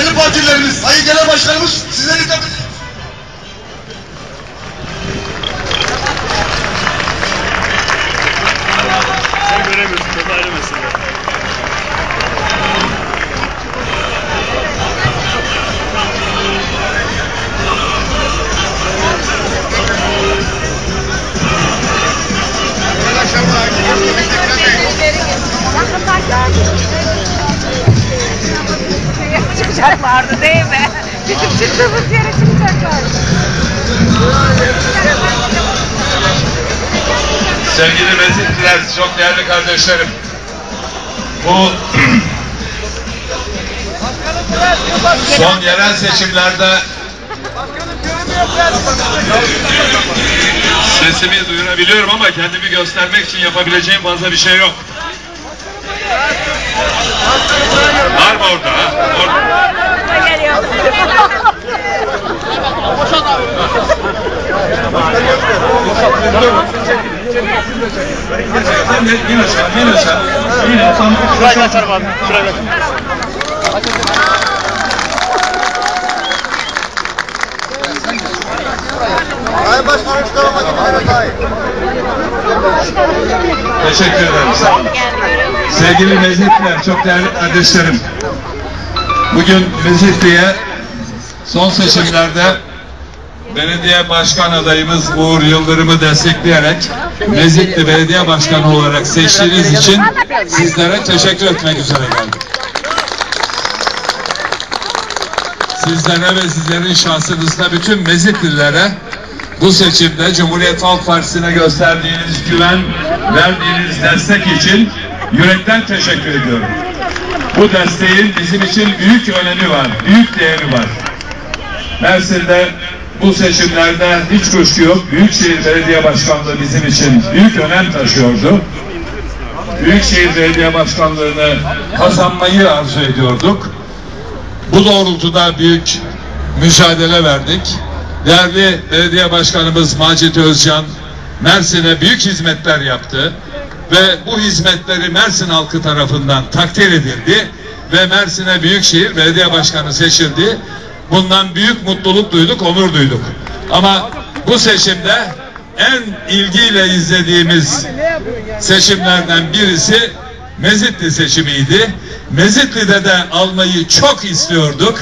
değerli partilerimiz, Sayın Genel Başkanımız tebrik ediyorum. Çıktığımız yere çıkacaklardı. Sevgili mezitliler, çok değerli kardeşlerim. Bu son yerel seçimlerde sesimi duyurabiliyorum ama kendimi göstermek için yapabileceğim fazla bir şey yok. Var mı orada? Ha? Orada. Geliyor. Yine aşağı, yine aşağı. Yine tam abi. Teşekkür ederim. Sağ olun. Sevgili mezitliler, çok değerli kardeşlerim. Bugün Mezitli'ye son seçimlerde belediye başkan adayımız Uğur Yıldırım'ı destekleyerek Mezitli Belediye Başkanı olarak seçtiğiniz için sizlere teşekkür etmek üzere geldim. Sizlere ve sizlerin şahsınızda bütün Mezitlilere bu seçimde Cumhuriyet Halk Partisi'ne gösterdiğiniz güven, verdiğiniz destek için yürekten teşekkür ediyorum. Bu desteğin bizim için büyük önemi var, büyük değeri var. Mersin'de bu seçimlerde hiç kuşku yok. Büyükşehir Belediye Başkanlığı bizim için büyük önem taşıyordu. Büyükşehir Belediye Başkanlığı'nı kazanmayı arzu ediyorduk. Bu doğrultuda büyük mücadele verdik. Değerli belediye başkanımız Macit Özcan Mersin'e büyük hizmetler yaptı ve bu hizmetleri Mersin halkı tarafından takdir edildi ve Mersin'e Büyükşehir Belediye Başkanı seçildi. Bundan büyük mutluluk duyduk, onur duyduk. Ama bu seçimde en ilgiyle izlediğimiz seçimlerden birisi Mezitli seçimiydi. Mezitli'de de almayı çok istiyorduk.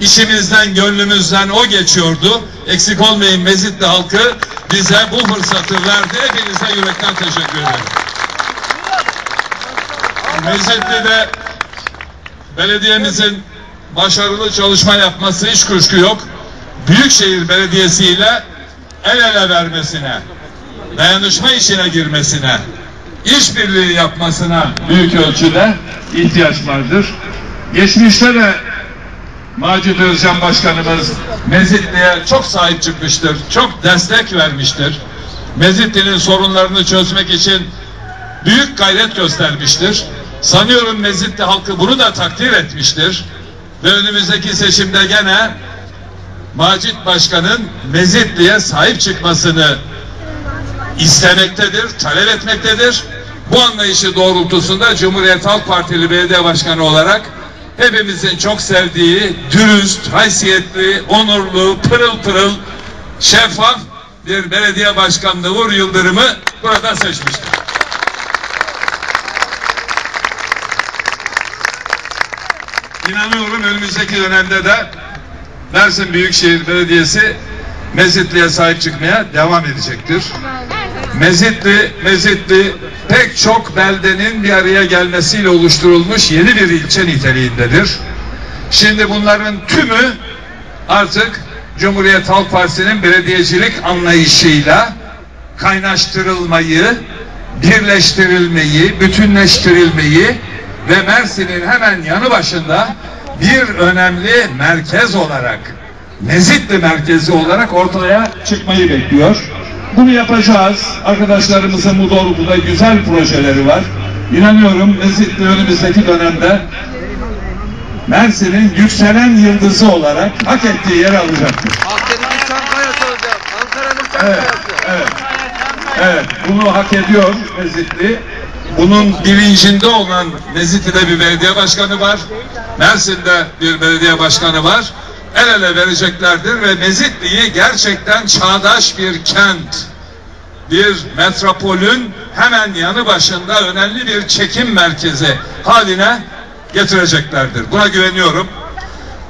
İçimizden, gönlümüzden o geçiyordu. Eksik olmayın Mezitli halkı bize bu fırsatı verdi. Hepinize yürekten teşekkür ederim. Mezitli'de belediyemizin başarılı çalışma yapması hiç kuşku yok. Büyükşehir Belediyesi ile el ele vermesine, dayanışma işine girmesine, işbirliği yapmasına büyük ölçüde ihtiyaç vardır. Geçmişte de Macit Özcan Başkanımız Mezitli'ye çok sahip çıkmıştır, çok destek vermiştir. Mezitli'nin sorunlarını çözmek için büyük gayret göstermiştir. Sanıyorum Mezitli halkı bunu da takdir etmiştir. Ve önümüzdeki seçimde gene Macit Başkan'ın Mezitli'ye sahip çıkmasını istemektedir, talep etmektedir. Bu anlayışı doğrultusunda Cumhuriyet Halk Partili Belediye Başkanı olarak hepimizin çok sevdiği, dürüst, haysiyetli, onurlu, pırıl pırıl, şeffaf bir belediye başkanlığı Uğur Yıldırım'ı burada seçmiştir. İnanıyorum önümüzdeki dönemde de Mersin Büyükşehir Belediyesi Mezitli'ye sahip çıkmaya devam edecektir. Mezitli, Mezitli pek çok beldenin bir araya gelmesiyle oluşturulmuş yeni bir ilçe niteliğindedir. Şimdi bunların tümü artık Cumhuriyet Halk Partisi'nin belediyecilik anlayışıyla kaynaştırılmayı, birleştirilmeyi, bütünleştirilmeyi ve Mersin'in hemen yanı başında bir önemli merkez olarak, Mezitli merkezi olarak ortaya çıkmayı bekliyor. Bunu yapacağız. Arkadaşlarımızın bu doğrultuda güzel projeleri var. İnanıyorum Mezitli önümüzdeki dönemde Mersin'in yükselen yıldızı olarak hak ettiği yeri alacaktır. Akdeniz'in Çankaya'sı hocam. Ankara'nın Evet, Çankaya'sı. evet. Evet, bunu hak ediyor Mezitli. Bunun bilincinde olan Mezitli'de bir belediye başkanı var. Mersin'de bir belediye başkanı var. El ele vereceklerdir ve Mezitli'yi gerçekten çağdaş bir kent, bir metropolün hemen yanı başında önemli bir çekim merkezi haline getireceklerdir. Buna güveniyorum.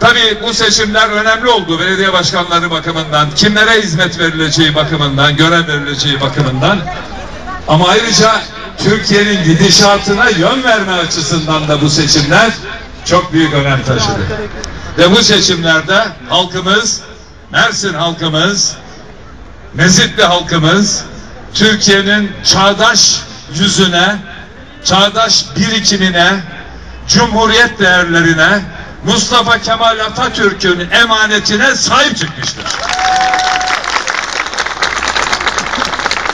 Tabii bu seçimler önemli oldu belediye başkanları bakımından, kimlere hizmet verileceği bakımından, görev verileceği bakımından. Ama ayrıca Türkiye'nin gidişatına yön verme açısından da bu seçimler çok büyük önem taşıdı. Ve bu seçimlerde halkımız, Mersin halkımız, Mezitli halkımız, Türkiye'nin çağdaş yüzüne, çağdaş birikimine, cumhuriyet değerlerine, Mustafa Kemal Atatürk'ün emanetine sahip çıkmıştır.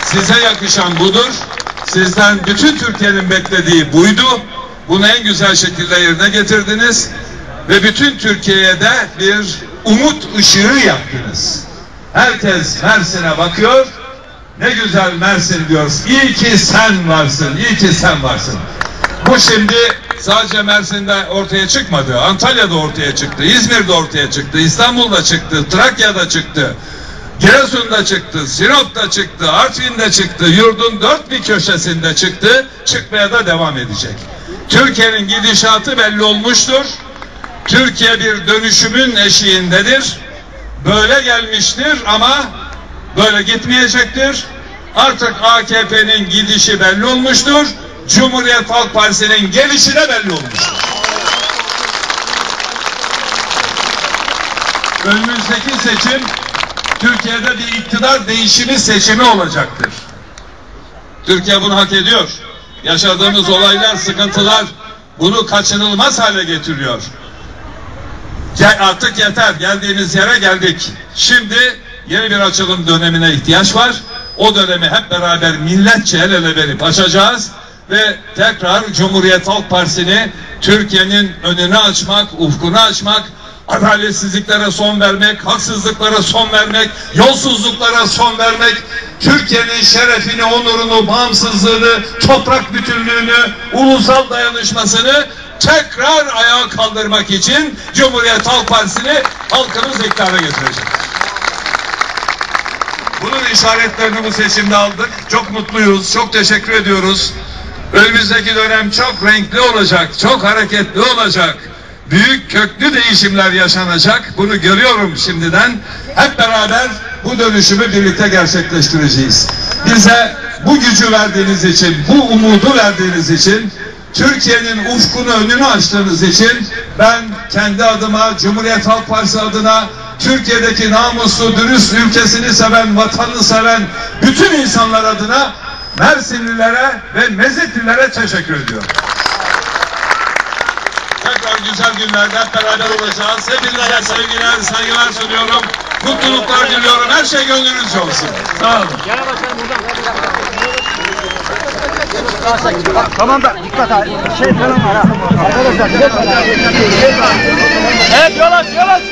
Size yakışan budur. Sizden bütün Türkiye'nin beklediği buydu. Bunu en güzel şekilde yerine getirdiniz. Ve bütün Türkiye'ye de bir umut ışığı yaptınız. Herkes Mersin'e bakıyor. Ne güzel Mersin diyoruz. İyi ki sen varsın. İyi ki sen varsın. Bu şimdi sadece Mersin'de ortaya çıkmadı. Antalya'da ortaya çıktı. İzmir'de ortaya çıktı. İstanbul'da çıktı. Trakya'da çıktı. Giresun'da çıktı, Sinop'ta çıktı, Artvin'de çıktı, yurdun dört bir köşesinde çıktı, çıkmaya da devam edecek. Türkiye'nin gidişatı belli olmuştur. Türkiye bir dönüşümün eşiğindedir. Böyle gelmiştir ama böyle gitmeyecektir. Artık AKP'nin gidişi belli olmuştur. Cumhuriyet Halk Partisi'nin gelişi de belli olmuştur. Önümüzdeki seçim Türkiye'de bir iktidar değişimi seçimi olacaktır. Türkiye bunu hak ediyor. Yaşadığımız olaylar, sıkıntılar bunu kaçınılmaz hale getiriyor. Gel, artık yeter. Geldiğimiz yere geldik. Şimdi yeni bir açılım dönemine ihtiyaç var. O dönemi hep beraber milletçe el ele verip açacağız ve tekrar Cumhuriyet Halk Partisi'ni Türkiye'nin önünü açmak, ufkunu açmak, adaletsizliklere son vermek, haksızlıklara son vermek, yolsuzluklara son vermek, Türkiye'nin şerefini, onurunu, bağımsızlığını, toprak bütünlüğünü, ulusal dayanışmasını tekrar ayağa kaldırmak için Cumhuriyet Halk Partisi'ni halkımız iktidara getirecek. Bunun işaretlerini bu seçimde aldık. Çok mutluyuz, çok teşekkür ediyoruz. Önümüzdeki dönem çok renkli olacak, çok hareketli olacak. Büyük köklü değişimler yaşanacak. Bunu görüyorum şimdiden. Hep beraber bu dönüşümü birlikte gerçekleştireceğiz. Bize bu gücü verdiğiniz için, bu umudu verdiğiniz için, Türkiye'nin ufkunu önünü açtığınız için ben kendi adıma, Cumhuriyet Halk Partisi adına Türkiye'deki namuslu, dürüst ülkesini seven, vatanını seven bütün insanlar adına Mersinlilere ve Mezitlilere teşekkür ediyorum. Güzel günlerde hep beraber olacağız. Hepinize sevgiler, saygılar sunuyorum. Mutluluklar diliyorum. Her şey gönlünüzce olsun. Sağ olun. Tamam da dikkat ha. Şey falan var ha. Arkadaşlar dikkat ha. Evet yol aç yol aç.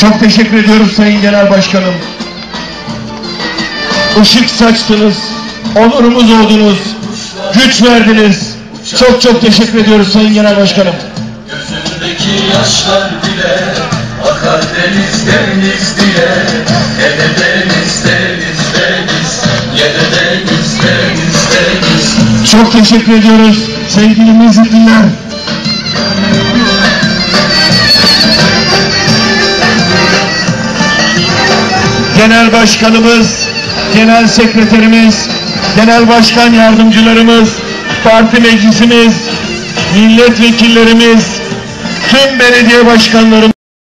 Çok teşekkür ediyorum Sayın Genel Başkanım. Işık saçtınız, onurumuz oldunuz, güç verdiniz. Çok çok teşekkür ediyoruz Sayın Genel Başkanım. Gözündeki yaşlar bile akar deniz deniz diye Ye de deniz deniz deniz Ye de deniz deniz deniz Çok teşekkür ediyoruz sevgili Mezitliler. Genel Başkanımız, Genel Sekreterimiz, Genel Başkan Yardımcılarımız, Parti Meclisimiz, milletvekillerimiz, tüm belediye başkanlarımız,